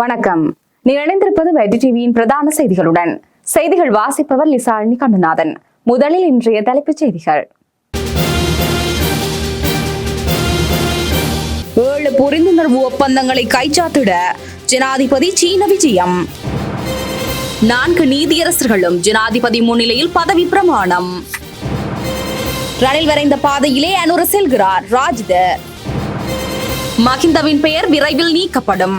வணக்கம். நீங்கள் இணைந்திருப்பது வெற்றி டிவியின் பிரதான செய்திகளுடன். செய்திகள் வாசிப்பவர் லிசாலினி கண்ணநாதன் முதலில் இன்றைய தலைப்புச் செய்திகள். ஏழு புரிந்துணர்வு ஒப்பந்தங்களை கைச்சாத்திட ஜனாதிபதி சீன விஜயம். நான்கு நீதியரசர்களும் ஜனாதிபதி முன்னிலையில் பதவி பிரமாணம். ரணில் வரைந்த பாதையிலே அனுர செல்கிறார் ராஜித மகிந்தவின் பெயர் விரைவில் நீக்கப்படும்.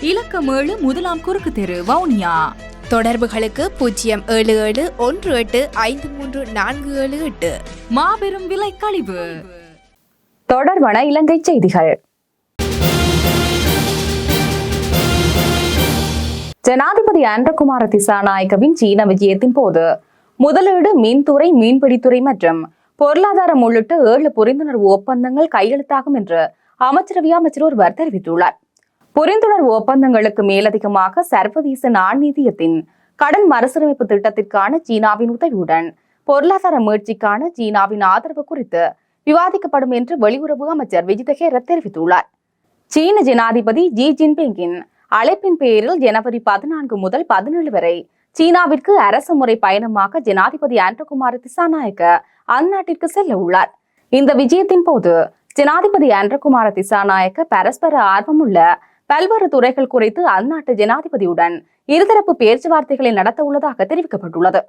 இலக்கம் ஏழு முதலாம் குறுக்கு தெரு வவுனியா. தொடர்புகளுக்கு பூஜ்ஜியம் ஏழு ஏழு ஒன்று எட்டு ஐந்து மூன்று நான்கு ஏழு எட்டு. மாபெரும் விலை கழிவு. தொடர்பான இலங்கை செய்திகள். ஜனாதிபதி ஆண்டகுமார திசாநாயக்கவின் சீன விஜயத்தின் போது முதலீடு மீன்துறை மீன்பிடித்துறை மற்றும் பொருளாதாரம் உள்ளிட்ட ஏழு புரிந்துணர்வு ஒப்பந்தங்கள் கையெழுத்தாகும் என்று அமைச்சரவை அமைச்சர் ஒருவர் தெரிவித்துள்ளார். புரிந்துணர்வு ஒப்பந்தங்களுக்கு மேலதிகமாக சர்வதேச நாணயத்தின் கடன் மறுசீரமைப்பு திட்டத்திற்கான சீனாவின் உதவியுடன் பொருளாதார முயற்சிக்கான சீனாவின் ஆதரவு குறித்து விவாதிக்கப்படும் என்று வெளியுறவு அமைச்சர் விஜித ஹேரத் தெரிவித்துள்ளார். சீன ஜனாதிபதி ஜி ஜின்பிங்கின் அழைப்பின் பேரில் ஜனவரி பதினான்கு முதல் பதினேழு வரை சீனாவிற்கு அரசு முறை பயணமாக ஜனாதிபதி ஆண்டகுமார் திசாநாயக்க அந்நாட்டிற்கு செல்ல உள்ளார். இந்த விஜயத்தின் போது ஜனாதிபதி ஆண்டகுமார திசாநாயக்க பரஸ்பர ஆர்வமுள்ள பல்வேறு துறைகள் குறித்து அந்நாட்டு ஜனாதிபதியுடன் இருதரப்பு பேச்சுவார்த்தைகளை நடத்த உள்ளதாக தெரிவிக்கப்பட்டுள்ளது.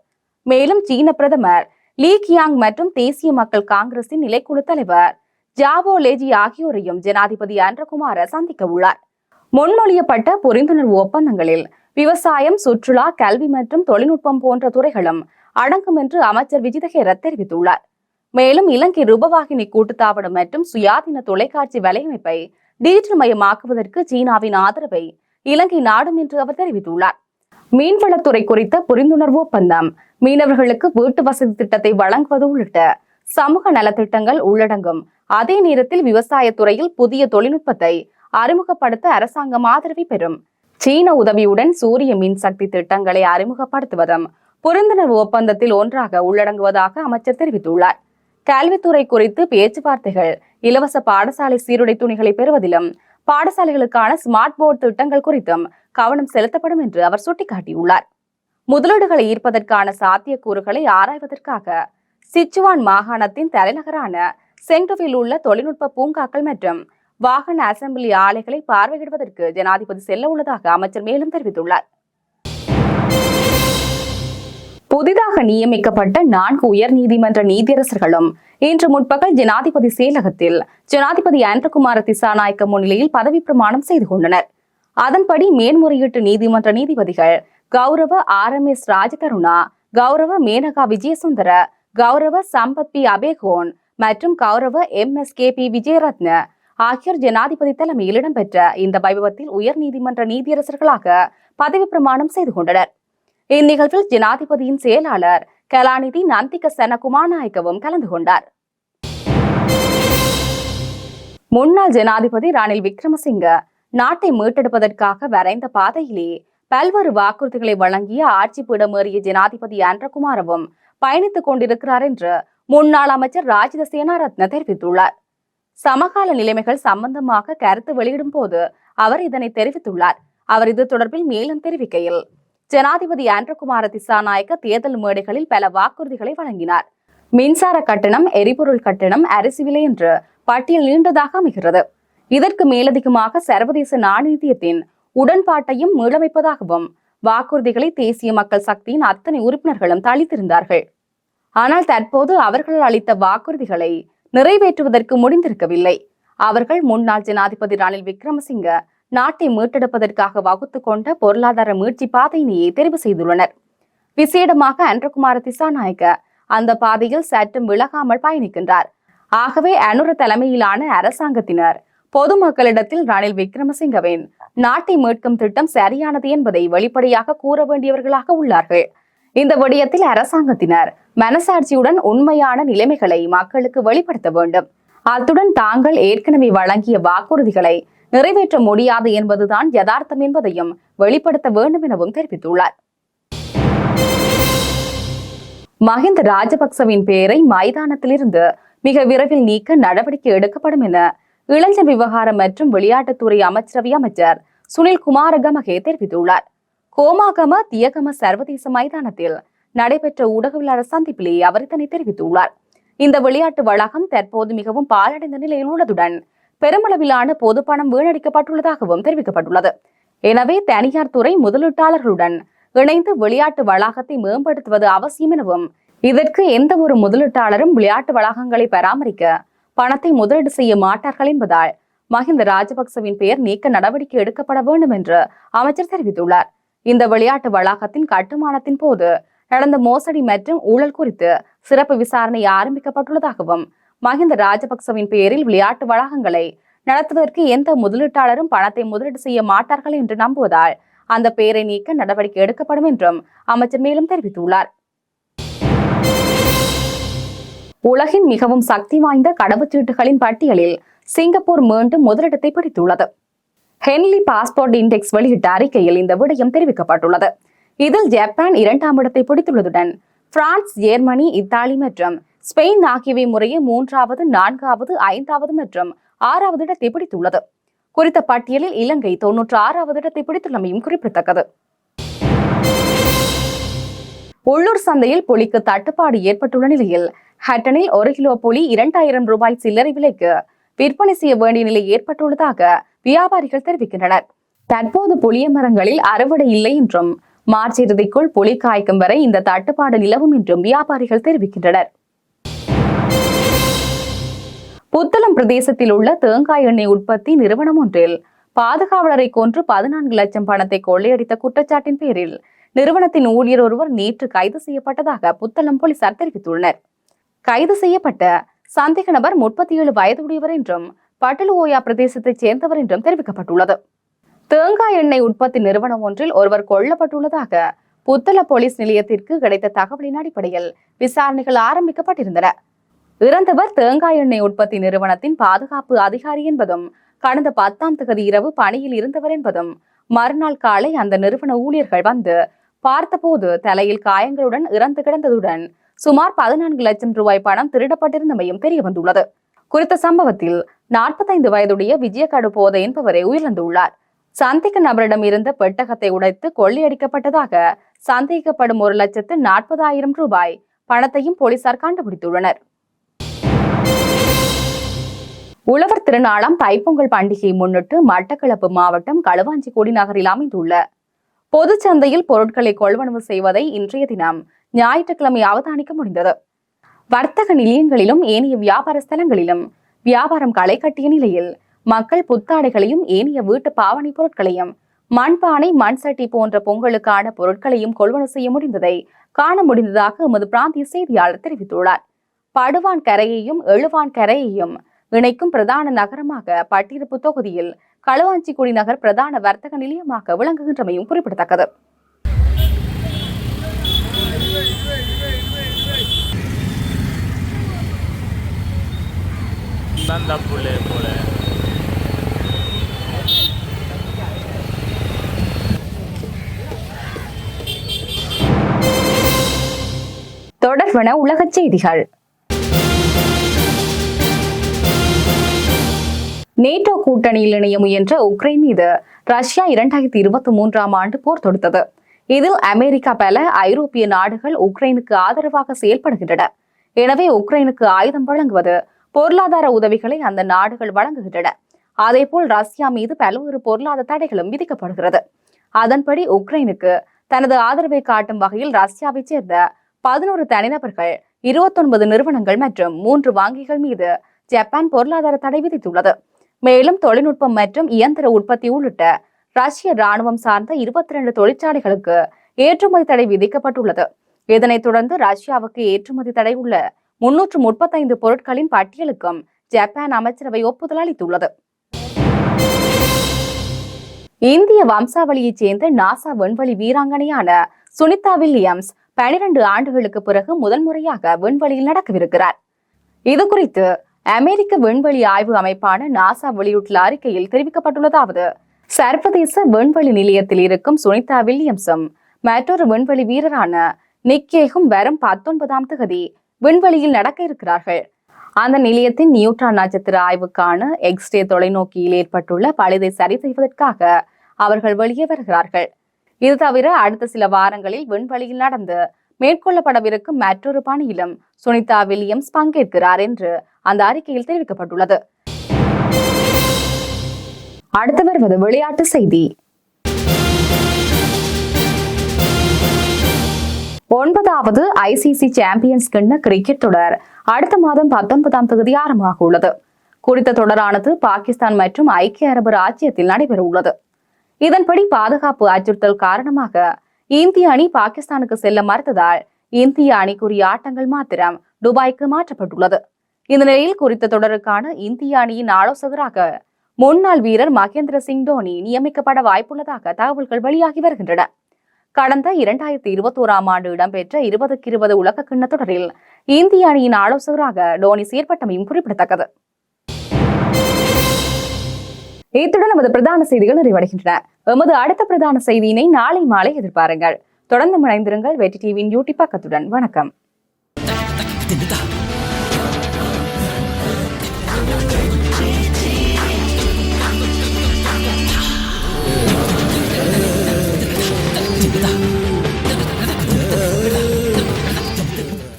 மேலும் சீன பிரதமர் லீ கியாங் மற்றும் தேசிய மக்கள் காங்கிரசின் நிலைக்குழு தலைவர் ஜாவோ லேஜி ஆகியோரையும் ஜனாதிபதி அன்றகுமார சந்திக்க உள்ளார். முன்மொழியப்பட்ட புரிந்துணர்வு ஒப்பந்தங்களில் விவசாயம் சுற்றுலா கல்வி மற்றும் தொழில்நுட்பம் போன்ற துறைகளும் அடங்கும் என்று அமைச்சர் விஜிதஹேரத் தெரிவித்துள்ளார். மேலும் இலங்கை ரூபவாகினி கூட்டுத்தாபனம் மற்றும் சுயாதீன தொலைக்காட்சி வலையமைப்பை டிஜிட்டல் மயமாக்குவதற்கு சீனாவின் ஆதரவை இலங்கை நாடும் என்று அவர் தெரிவித்துள்ளார். மீன்வளத்துறை குறித்த புரிந்துணர்வு ஒப்பந்தம் மீனவர்களுக்கு வீட்டு வசதி திட்டத்தை வழங்குவது உள்ளிட்ட சமூக நலத்திட்டங்கள் உள்ளடங்கும் அதே நேரத்தில் விவசாயத்துறையில் புதிய தொழில்நுட்பத்தை அறிமுகப்படுத்த அரசாங்கம் ஆதரவை பெறும். சீன உதவியுடன் சூரிய மின்சக்தி திட்டங்களை அறிமுகப்படுத்துவதும் புரிந்துணர்வு ஒப்பந்தத்தில் ஒன்றாக உள்ளடங்குவதாக அமைச்சர் தெரிவித்துள்ளார். கல்வித்துறை குறித்து பேச்சுவார்த்தைகள். இலவச பாடசாலை சீருடை துணிகளை பெறுவதிலும் பாடசாலைகளுக்கான ஸ்மார்ட் போர்டு திட்டங்கள் குறித்தும் கவனம் செலுத்தப்படும் என்று அவர் சுட்டிக்காட்டியுள்ளார். முதலீடுகளை ஈர்ப்பதற்கான சாத்தியக்கூறுகளை ஆராய்வதற்காக சிச்சுவான் மாகாணத்தின் தலைநகரான செங்டுவில் உள்ள தொழில்நுட்ப பூங்காக்கள் மற்றும் வாகன அசெம்பிளி ஆலைகளை பார்வையிடுவதற்கு ஜனாதிபதி செல்ல உள்ளதாக அமைச்சர் மேலும் தெரிவித்துள்ளார். புதிதாக நியமிக்கப்பட்ட நான்கு உயர் நீதிமன்ற நீதியரசர்களும் இன்று முற்பகல் ஜனாதிபதி செயலகத்தில் ஜனாதிபதி ஆந்திரகுமார திசாநாயக்க முன்னிலையில் பதவி பிரமாணம் செய்து கொண்டனர். அதன்படி மேன்முறையீட்டு நீதிமன்ற நீதிபதிகள் கௌரவ ஆர் எம் எஸ் ராஜகருணா கௌரவ மேனகா விஜயசுந்தர கௌரவ சம்பத் பி அபேகோன் மற்றும் கௌரவ M S K B Wijayaratne ஆகியோர் ஜனாதிபதி தலைமையில் இடம்பெற்ற இந்த வைபவத்தில் உயர் நீதிமன்ற நீதியரசர்களாக பதவி பிரமாணம் செய்து கொண்டனர். இந்நிகழ்வில் ஜனாதிபதியின் செயலாளர் கலாநிதி நந்திக செனகுமாநாயக்கவும் கலந்து கொண்டார். முன்னாள் ஜனாதிபதி ரணில் விக்ரமசிங்க நாட்டை மீட்டெடுப்பதற்காக வரைந்த பாதையிலே பல்வேறு வாக்குறுதிகளை வழங்கிய ஆட்சி பீடமேறிய ஜனாதிபதி அன்றகுமாரவும் பயணித்துக் கொண்டிருக்கிறார் என்று முன்னாள் அமைச்சர் ராஜித சேனாரத்ன தெரிவித்துள்ளார். சமகால நிலைமைகள் சம்பந்தமாக கருத்து வெளியிடும் போது அவர் இதனை தெரிவித்துள்ளார். அவர் இது தொடர்பில் மேலும் தெரிவிக்கையில் ஜனாதிபதி ஆண்ட்ரகுமார திசாநாயக்க தேர்தல் மேடைகளில் பல வாக்குறுதிகளை வழங்கினார். மின்சார கட்டணம் எரிபொருள் கட்டணம் அரிசி விலை என்று பட்டியல் நீண்டதாக அமைகிறது. இதற்கு மேலதிகமாக சர்வதேச நாணயத்தின் உடன்பாட்டையும் மீளமைப்பதாகவும் வாக்குறுதிகளை தேசிய மக்கள் சக்தியின் அத்தனை உறுப்பினர்களும் தளித்திருந்தார்கள். ஆனால் தற்போது அவர்கள் அளித்த வாக்குறுதிகளை நிறைவேற்றுவதற்கு முடிந்திருக்கவில்லை. அவர்கள் முன்னாள் ஜனாதிபதி ரணில் விக்ரமசிங்க நாட்டை மீட்டெடுப்பதற்காக வகுத்து கொண்ட பொருளாதார மீட்சி பாதையினையே தெரிவு செய்துள்ளனர். விசேடமாக அன்றகுமார திசாநாயக்க அந்த பாதையில் சற்றும் விலகாமல் பயணிக்கின்றார். ஆகவே அனுர தலைமையிலான அரசாங்கத்தினர் பொதுமக்களிடத்தில் ரணில் விக்ரமசிங்கவின் நாட்டை மீட்கும் திட்டம் சரியானது என்பதை வெளிப்படையாக கூற வேண்டியவர்களாக உள்ளார்கள். இந்த விடயத்தில் அரசாங்கத்தினர் மனசாட்சியுடன் உண்மையான நிலைமைகளை மக்களுக்கு வெளிப்படுத்த வேண்டும். அத்துடன் தாங்கள் ஏற்கனவே வழங்கிய வாக்குறுதிகளை நிறைவேற்ற முடியாது என்பதுதான் யதார்த்தம் என்பதையும் வெளிப்படுத்த வேண்டும் எனவும் தெரிவித்துள்ளார். மஹிந்த ராஜபக்சவின் பெயரை மைதானத்திலிருந்து மிக விரைவில் நீக்க நடவடிக்கை எடுக்கப்படும் என இளைஞர் விவகாரம் மற்றும் விளையாட்டுத்துறை அமைச்சரவை அமைச்சர் சுனில் குமாரகமகே தெரிவித்துள்ளார். கோமாகம தியகம சர்வதேச மைதானத்தில் நடைபெற்ற ஊடகவியலாளர் சந்திப்பிலே அவர் இதனை தெரிவித்துள்ளார். இந்த விளையாட்டு வளாகம் தற்போது மிகவும் பாழடைந்த நிலையில் உள்ளதுடன் பெருமளவிலான பொது பணம் வீணடிக்கப்பட்டுள்ளதாகவும் தெரிவிக்கப்பட்டுள்ளது. எனவே தனியார் துறை முதலீட்டாளர்களுடன் இணைந்து விளையாட்டு வளாகத்தை மேம்படுத்துவது அவசியம் எனவும் இதற்கு எந்த ஒரு முதலீட்டாளரும் விளையாட்டு வளாகங்களை பராமரிக்க பணத்தை முதலீடு செய்ய மாட்டார்கள் என்பதால் மஹிந்த ராஜபக்சவின் பெயர் நீக்க நடவடிக்கை எடுக்கப்பட வேண்டும் என்று அமைச்சர் தெரிவித்துள்ளார். இந்த விளையாட்டு வளாகத்தின் கட்டுமானத்தின் போது நடந்த மோசடி மற்றும் ஊழல் குறித்து சிறப்பு விசாரணை ஆரம்பிக்கப்பட்டுள்ளதாகவும் மஹிந்த ராஜபக்சவின் பெயரில் விளையாட்டு வளாகங்களை நடத்துவதற்கு எந்த முதலீட்டாளரும் பணத்தை முதலீடு செய்ய மாட்டார்கள் என்று நம்புவதால் அந்த பெயரை நீக்க நடவடிக்கை எடுக்கப்படும் என்றும் அமைச்சர் மேலும் தெரிவித்துள்ளார். உலகின் மிகவும் சக்தி வாய்ந்த கடவுச்சீட்டுகளின் பட்டியலில் சிங்கப்பூர் மீண்டும் முதலிடத்தை பிடித்துள்ளது. ஹென்லி பாஸ்போர்ட் இண்டெக்ஸ் வெளியிட்ட அறிக்கையில் இந்த விடயம் தெரிவிக்கப்பட்டுள்ளது. இதில் ஜப்பான் இரண்டாம் இடத்தை பிடித்துள்ளதுடன் பிரான்ஸ் ஜெர்மனி இத்தாலி மற்றும் ஸ்பெயின் ஆகியவை முறையே மூன்றாவது நான்காவது ஐந்தாவது மற்றும் ஆறாவது இடத்தை பிடித்துள்ளது. குறித்த பட்டியலில் இலங்கை தொன்னூற்று ஆறாவது இடத்தை பிடித்துள்ளமையும் குறிப்பிடத்தக்கது. உள்ளூர் சந்தையில் புலிக்கு தட்டுப்பாடு ஏற்பட்டுள்ள நிலையில் ஹட்டனில் ஒரு கிலோ புலி இரண்டாயிரம் ரூபாய் சில்லறை விலைக்கு விற்பனை செய்ய வேண்டிய நிலை ஏற்பட்டுள்ளதாக வியாபாரிகள் தெரிவிக்கின்றனர். தற்போது புளிய மரங்களில் அறுவடை இல்லை என்றும் மார்ச் இறுதிக்குள் புலி காய்க்கும் வரை இந்த தட்டுப்பாடு நிலவும் என்றும் வியாபாரிகள் தெரிவிக்கின்றனர். புத்தளம் பிரதேசத்தில் உள்ள தேங்காய் எண்ணெய் உற்பத்தி நிறுவனம் ஒன்றில் பாதுகாவலரை கொன்று பதினான்கு லட்சம் பணத்தை கொள்ளையடித்த குற்றச்சாட்டின் பேரில் நிறுவனத்தின் ஊழியர் ஒருவர் நேற்று கைது செய்யப்பட்டதாக புத்தளம் போலீசார் தெரிவித்துள்ளனர். கைது செய்யப்பட்ட சந்தேக நபர் முப்பத்தி ஏழு வயதுடையவர் என்றும் பட்டலுவோயா பிரதேசத்தைச் சேர்ந்தவர் என்றும் தெரிவிக்கப்பட்டுள்ளது. தேங்காய் எண்ணெய் உற்பத்தி நிறுவனம் ஒன்றில் ஒருவர் கொல்லப்பட்டுள்ளதாக புத்தள போலீஸ் நிலையத்திற்கு கிடைத்த தகவலின் அடிப்படையில் விசாரணைகள் ஆரம்பிக்கப்பட்டிருந்தன. இறந்தவர் தேங்காய் எண்ணெய் உற்பத்தி நிறுவனத்தின் பாதுகாப்பு அதிகாரி என்பதும் கடந்த பத்தாம் தேதி இரவு பணியில் இருந்தவர் என்பதும் மறுநாள் காலை அந்த நிறுவன ஊழியர்கள் வந்து பார்த்தபோது தலையில் காயங்களுடன் இறந்து கிடந்ததுடன் சுமார் பதினான்கு லட்சம் ரூபாய் பணம் திருடப்பட்டிருந்தமையும் தெரிய வந்துள்ளது. குறித்த சம்பவத்தில் நாற்பத்தைந்து வயதுடைய விஜயகடு போதை என்பவரை உயிரிழந்துள்ளார். சந்தேக நபரிடம் இருந்த பெட்டகத்தை உடைத்து கொள்ளையடிக்கப்பட்டதாக சந்தேகிக்கப்படும் ஒரு லட்சத்து நாற்பதாயிரம் ரூபாய் பணத்தையும் போலீசார் கண்டுபிடித்துள்ளனர். உழவர் திருநாளாம் தைப்பொங்கல் பண்டிகையை முன்னிட்டு மட்டக்களப்பு மாவட்டம் களுவாஞ்சிக்குடி நகரில் அமைந்துள்ள பொதுச் சந்தையில் பொருட்களை கொள்வனவு செய்வதை இன்றைய தினம் ஞாயிற்றுக்கிழமை அவதானிக்க முடிந்தது. வர்த்தக நிலையங்களிலும் ஏனைய வியாபார ஸ்தலங்களிலும் வியாபாரம் களை கட்டிய நிலையில் மக்கள் புத்தாடைகளையும் ஏனைய வீட்டு பாவனை பொருட்களையும் மண்பானை மண் சட்டி போன்ற பொங்கலுக்கான பொருட்களையும் கொள்வனவு செய்ய முடிந்ததை காண முடிந்ததாக எமது பிராந்திய செய்தியாளர் தெரிவித்துள்ளார். படுவான் கரையையும் எழுவான் கரையையும் இணைக்கும் பிரதான நகரமாக பட்டிருப்பு தொகுதியில் களுவாஞ்சிக்குடி நகர் பிரதான வர்த்தக நிலையமாக விளங்குகின்றமையும் குறிப்பிடத்தக்கது. தொடர்வன உலகச் செய்திகள் நேட்டோ கூட்டணியில் இணைய முயன்ற உக்ரைன் மீது ரஷ்யா இரண்டாயிரத்தி இருபத்தி மூன்றாம் ஆண்டு போர் தொடுத்தது. இதில் அமெரிக்கா பல ஐரோப்பிய நாடுகள் உக்ரைனுக்கு ஆதரவாக செயல்படுகின்றன. எனவே உக்ரைனுக்கு ஆயுதம் வழங்குவது பொருளாதார உதவிகளை அந்த நாடுகள் வழங்குகின்றன. அதேபோல் ரஷ்யா மீது பல்வேறு பொருளாதார தடைகளும் விதிக்கப்படுகிறது. அதன்படி உக்ரைனுக்கு தனது ஆதரவை காட்டும் வகையில் ரஷ்யாவைச் சேர்ந்த பதினோரு தனிநபர்கள் இருபத்தொன்பது நிறுவனங்கள் மற்றும் மூன்று வங்கிகள் மீது ஜப்பான் பொருளாதார தடை விதித்துள்ளது. மேலும் தொழில்நுட்பம் மற்றும் இயந்திர உற்பத்தி உள்ளிட்ட ரஷ்ய ராணுவம் சார்ந்த இருபத்தி ரெண்டு தொழிற்சாலைகளுக்கு ஏற்றுமதி தடை விதிக்கப்பட்டுள்ளது. இதனைத் தொடர்ந்து ரஷ்யாவுக்கு ஏற்றுமதி தடை உள்ள முன்னூற்று முப்பத்தைந்து பொருட்களின் பட்டியலுக்கும் ஜப்பான் அமைச்சரவை ஒப்புதல் அளித்துள்ளது. இந்திய வம்சாவளியைச் சேர்ந்த நாசா விண்வெளி வீராங்கனையான சுனிதா வில்லியம்ஸ் பனிரெண்டு ஆண்டுகளுக்கு பிறகு முதல் முறையாக விண்வெளியில் நடக்கவிருக்கிறார். இது குறித்து அமெரிக்க விண்வெளி ஆய்வு அமைப்பான நாசா வெளியிட்டுள்ள அறிக்கையில் தெரிவிக்கப்பட்டுள்ளதாவது சர்வதேச விண்வெளி நிலையத்தில் இருக்கும் சுனிதா வில்லியம்ஸும் மற்றொரு விண்வெளி வீரரான நிக்கேகும் வரும் பத்தொன்பதாம் தேதி விண்வெளியில் நடக்க இருக்கிறார்கள். அந்த நிலையத்தின் நியூட்ரான் நட்சத்திர ஆய்வுக்கான எக்ஸ்ரே தொலைநோக்கியில் ஏற்பட்டுள்ள பழுதை சரி செய்வதற்காக அவர்கள் வெளியே வருகிறார்கள். இது தவிர அடுத்த சில வாரங்களில் விண்வெளியில் நடந்து மேற்கொள்ளப்படவிருக்கும் மற்றொரு பணியிலும் சுனிதா வில்லியம்ஸ் பங்கேற்கிறார் என்று அந்த அறிக்கையில் தெரிவிக்கப்பட்டுள்ளது. அடுத்து வருவது விளையாட்டு செய்தி. ஒன்பதாவது ஐசிசி சாம்பியன்ஸ் கிண்ண கிரிக்கெட் தொடர் அடுத்த மாதம் பத்தொன்பதாம் தேதி ஆரம்பமாக உள்ளது. குறித்த தொடரானது பாகிஸ்தான் மற்றும் ஐக்கிய அரபு ராஜ்யத்தில் நடைபெற உள்ளது இதன்படி பாதுகாப்பு அச்சுறுத்தல் காரணமாக இந்திய அணி பாகிஸ்தானுக்கு செல்ல மறுத்ததால் இந்திய அணிக்குரிய ஆட்டங்கள் மாத்திரம் துபாய்க்கு மாற்றப்பட்டுள்ளது. இந்த நிலையில் குறித்த தொடருக்கான இந்திய அணியின் ஆலோசகராக முன்னாள் வீரர் மகேந்திர சிங் தோனி நியமிக்கப்பட வாய்ப்புள்ளதாக தகவல்கள் வெளியாகி வருகின்றன. கடந்த இரண்டாயிரத்தி இருபத்தோராம் ஆண்டு இடம்பெற்ற இருபதுக்கு இருபது உலக கிண்ண தொடரில் இந்திய அணியின் ஆலோசகராக டோனி செயற்பட்டமையும் குறிப்பிடத்தக்கது. இத்துடன் நமது பிரதான செய்திகள் நிறைவடைகின்றன. எமது அடுத்த பிரதான செய்தியினை நாளை மாலை எதிர்பாருங்கள். தொடர்ந்து மறைந்திருங்கள் வெற்றி டிவியின் யூடியூப் பக்கத்துடன். வணக்கம்.